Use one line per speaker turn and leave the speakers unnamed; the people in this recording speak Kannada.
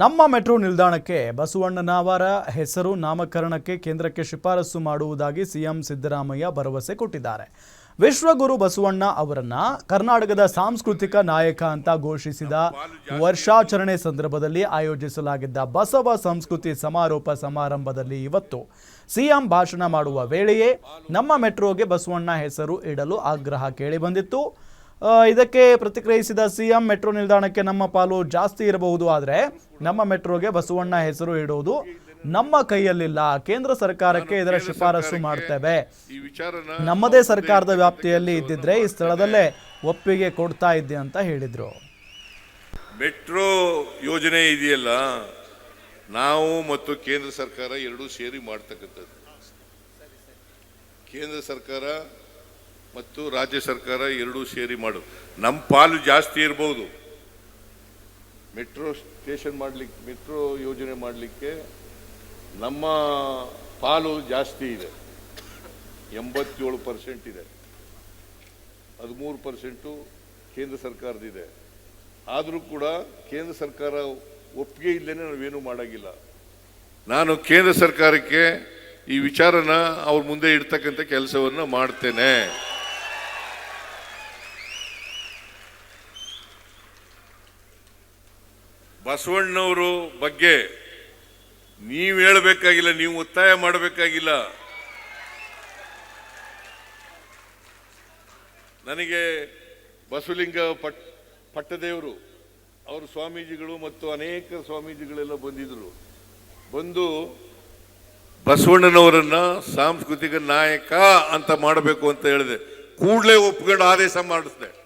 ನಮ್ಮ ಮೆಟ್ರೋ ನಿಲ್ದಾಣಕ್ಕೆ ಬಸವಣ್ಣನವರ ಹೆಸರು ನಾಮಕರಣಕ್ಕೆ ಕೇಂದ್ರಕ್ಕೆ ಶಿಫಾರಸು ಮಾಡುವುದಾಗಿ ಸಿಎಂ ಸಿದ್ದರಾಮಯ್ಯ ಭರವಸೆ ಕೊಟ್ಟಿದ್ದಾರೆ. ವಿಶ್ವಗುರು ಬಸವಣ್ಣ ಅವರನ್ನ ಕರ್ನಾಟಕದ ಸಾಂಸ್ಕೃತಿಕ ನಾಯಕ ಅಂತ ಘೋಷಿಸಿದ ವರ್ಷಾಚರಣೆ ಸಂದರ್ಭದಲ್ಲಿ ಆಯೋಜಿಸಲಾಗಿದ್ದ ಬಸವ ಸಂಸ್ಕೃತಿ ಸಮಾರೋಪ ಸಮಾರಂಭದಲ್ಲಿ ಇವತ್ತು ಸಿಎಂ ಭಾಷಣ ಮಾಡುವ ವೇಳೆಯೇ ನಮ್ಮ ಮೆಟ್ರೋಗೆ ಬಸವಣ್ಣ ಹೆಸರು ಇಡಲು ಆಗ್ರಹ ಕೇಳಿಬಂದಿತ್ತು ಇದಕ್ಕೆ ಪ್ರತಿಕ್ರಿಯಿಸಿದ ಸಿಎಂ ಮೆಟ್ರೋ ನಿಲ್ದಾಣಕ್ಕೆ ನಮ್ಮ ಪಾಲು ಜಾಸ್ತಿ ಇರಬಹುದು ಆದರೆ ನಮ್ಮ ಮೆಟ್ರೋಗೆ ಬಸವಣ್ಣ ಹೆಸರು ಇಡುವುದು ನಮ್ಮ ಕೈಯಲ್ಲಿಲ್ಲ. ಕೇಂದ್ರ ಸರ್ಕಾರಕ್ಕೆ ಇದರ ಶಿಫಾರಸು ಮಾಡ್ತೇವೆ. ನಮ್ಮದೇ ಸರ್ಕಾರದ ವ್ಯಾಪ್ತಿಯಲ್ಲಿ ಇದ್ದಿದ್ರೆ ಈ ಸ್ಥಳದಲ್ಲೇ ಒಪ್ಪಿಗೆ ಕೊಡ್ತಾ ಇದ್ದೆ ಅಂತ ಹೇಳಿದರು.
ಮೆಟ್ರೋ ಯೋಜನೆ ಇದೆಯಲ್ಲ ನಾವು ಮತ್ತು ಕೇಂದ್ರ ಸರ್ಕಾರ ಎರಡೂ ಸೇರಿ ಮಾಡ್ತಕ್ಕಂಥದ್ದು. ಕೇಂದ್ರ ಸರ್ಕಾರ ಮತ್ತು ರಾಜ್ಯ ಸರ್ಕಾರ ಎರಡೂ ಸೇರಿ ಮಾಡು. ನಮ್ಮ ಪಾಲು ಜಾಸ್ತಿ ಇರ್ಬೋದು. ಮೆಟ್ರೋ ಸ್ಟೇಷನ್ ಮಾಡಲಿಕ್ಕೆ ಮೆಟ್ರೋ ಯೋಜನೆ ಮಾಡಲಿಕ್ಕೆ ನಮ್ಮ ಪಾಲು ಜಾಸ್ತಿ ಇದೆ. ಎಂಬತ್ತೇಳು ಪರ್ಸೆಂಟ್ ಇದೆ. ಹದಿಮೂರು ಪರ್ಸೆಂಟು ಕೇಂದ್ರ ಸರ್ಕಾರದಿದೆ ಆದರೂ ಕೂಡ ಕೇಂದ್ರ ಸರ್ಕಾರ ಒಪ್ಪಿಗೆ ಇಲ್ಲೇ ನಾವೇನು ಮಾಡೋಂಗಿಲ್ಲ. ನಾನು ಕೇಂದ್ರ ಸರ್ಕಾರಕ್ಕೆ ಈ ವಿಚಾರನ ಅವ್ರ ಮುಂದೆ ಇಡ್ತಕ್ಕಂಥ ಕೆಲಸವನ್ನು ಮಾಡ್ತೇನೆ. ಬಸವಣ್ಣವರು ಬಗ್ಗೆ ನೀವು ಹೇಳಬೇಕಾಗಿಲ್ಲ, ನೀವು ಒತ್ತಾಯ ಮಾಡಬೇಕಾಗಿಲ್ಲ. ನನಗೆ ಬಸವಲಿಂಗ ಪಟ್, ಪಟ್ಟದೇವರು, ಅವರು ಸ್ವಾಮೀಜಿಗಳು ಮತ್ತು ಅನೇಕ ಸ್ವಾಮೀಜಿಗಳೆಲ್ಲ ಬಂದಿದ್ರು. ಬಂದು ಬಸವಣ್ಣನವರನ್ನ ಸಾಂಸ್ಕೃತಿಕ ನಾಯಕ ಅಂತ ಮಾಡಬೇಕು ಅಂತ ಹೇಳಿದೆ. ಕೂಡಲೇ ಒಪ್ಕೊಂಡು ಆದೇಶ ಮಾಡಿಸಿದೆ.